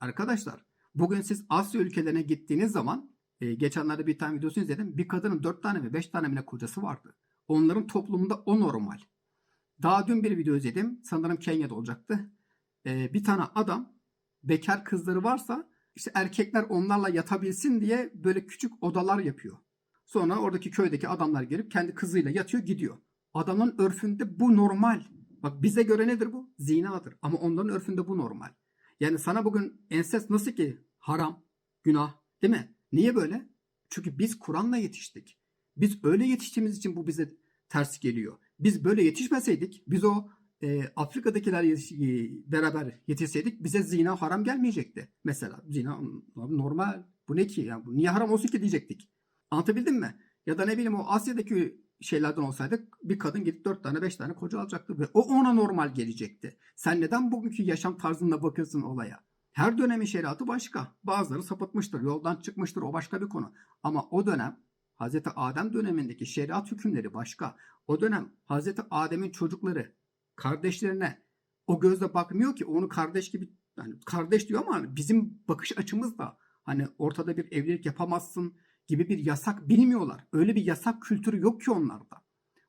Arkadaşlar bugün siz Asya ülkelerine gittiğiniz zaman e, geçenlerde bir tane videosunu izledim. Bir kadının 4 tane mi 5 tane mi ne kocası vardı. Onların toplumunda o normal. Daha dün bir video izledim. Sanırım Kenya'da olacaktı. E, bir tane adam bekar kızları varsa işte erkekler onlarla yatabilsin diye böyle küçük odalar yapıyor. Sonra oradaki köydeki adamlar gelip kendi kızıyla yatıyor gidiyor. Adamın örfünde bu normal. Bak bize göre nedir bu? Zinadır. Ama onların örfünde bu normal. Yani sana bugün ensest nasıl ki haram, günah değil mi? Niye böyle? Çünkü biz Kur'an'la yetiştik. Biz öyle yetiştiğimiz için bu bize ters geliyor. Biz böyle yetişmeseydik, biz o e, Afrika'dakiler yetiş- e, beraber yetişseydik bize zina haram gelmeyecekti. Mesela zina normal. Bu ne ki? Yani bu niye haram olsun ki diyecektik. Anlatabildim mi? Ya da ne bileyim o Asya'daki şeylerden olsaydık bir kadın gidip dört tane beş tane koca alacaktı ve o ona normal gelecekti. Sen neden bugünkü yaşam tarzında bakıyorsun olaya? Her dönemin şeriatı başka. Bazıları sapıtmıştır, yoldan çıkmıştır o başka bir konu. Ama o dönem Hazreti Adem dönemindeki şeriat hükümleri başka. O dönem Hazreti Adem'in çocukları kardeşlerine o gözle bakmıyor ki onu kardeş gibi yani kardeş diyor ama bizim bakış açımız da hani ortada bir evlilik yapamazsın gibi bir yasak bilmiyorlar. Öyle bir yasak kültürü yok ki onlarda.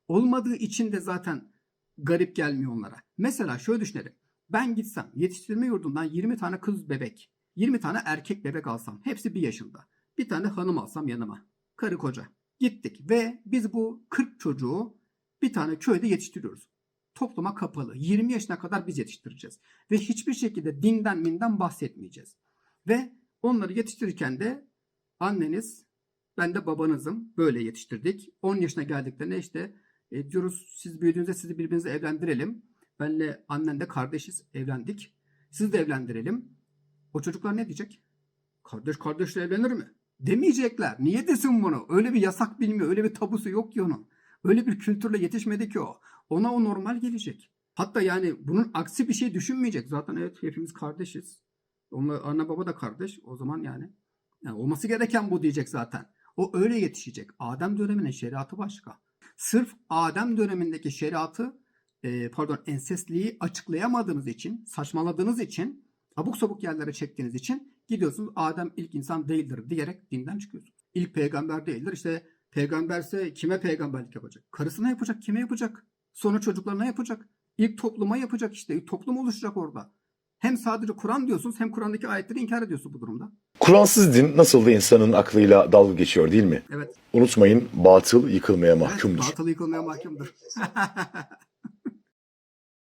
Olmadığı için de zaten garip gelmiyor onlara. Mesela şöyle düşünelim. Ben gitsem yetiştirme yurdundan 20 tane kız bebek, 20 tane erkek bebek alsam. Hepsi bir yaşında. Bir tane hanım alsam yanıma. Karı koca. Gittik ve biz bu 40 çocuğu bir tane köyde yetiştiriyoruz. Topluma kapalı. 20 yaşına kadar biz yetiştireceğiz. Ve hiçbir şekilde dinden minden bahsetmeyeceğiz. Ve onları yetiştirirken de anneniz, ben de babanızım. Böyle yetiştirdik. 10 yaşına geldiklerinde işte e, diyoruz siz büyüdüğünüzde sizi birbirinize evlendirelim. Benle annen de kardeşiz. Evlendik. Sizi de evlendirelim. O çocuklar ne diyecek? Kardeş kardeşle evlenir mi? Demeyecekler. Niye desin bunu? Öyle bir yasak bilmiyor. Öyle bir tabusu yok ki onun. Öyle bir kültürle yetişmedi ki o. Ona o normal gelecek. Hatta yani bunun aksi bir şey düşünmeyecek. Zaten evet hepimiz kardeşiz. Onlar anne baba da kardeş. O zaman yani, yani olması gereken bu diyecek zaten. O öyle yetişecek. Adem döneminin şeriatı başka. Sırf Adem dönemindeki şeriatı e, pardon ensestliği açıklayamadığınız için, saçmaladığınız için, abuk sabuk yerlere çektiğiniz için gidiyorsunuz Adem ilk insan değildir diyerek dinden çıkıyorsunuz. İlk peygamber değildir. İşte peygamberse kime peygamberlik yapacak? Karısına yapacak, kime yapacak? Sonra çocuklarına yapacak. İlk topluma yapacak işte. İlk toplum oluşacak orada. Hem sadece Kur'an diyorsunuz hem Kur'an'daki ayetleri inkar ediyorsunuz bu durumda. Kur'ansız din nasıl da insanın aklıyla dalga geçiyor değil mi? Evet. Unutmayın batıl yıkılmaya evet mahkumdur. batıl yıkılmaya mahkumdur.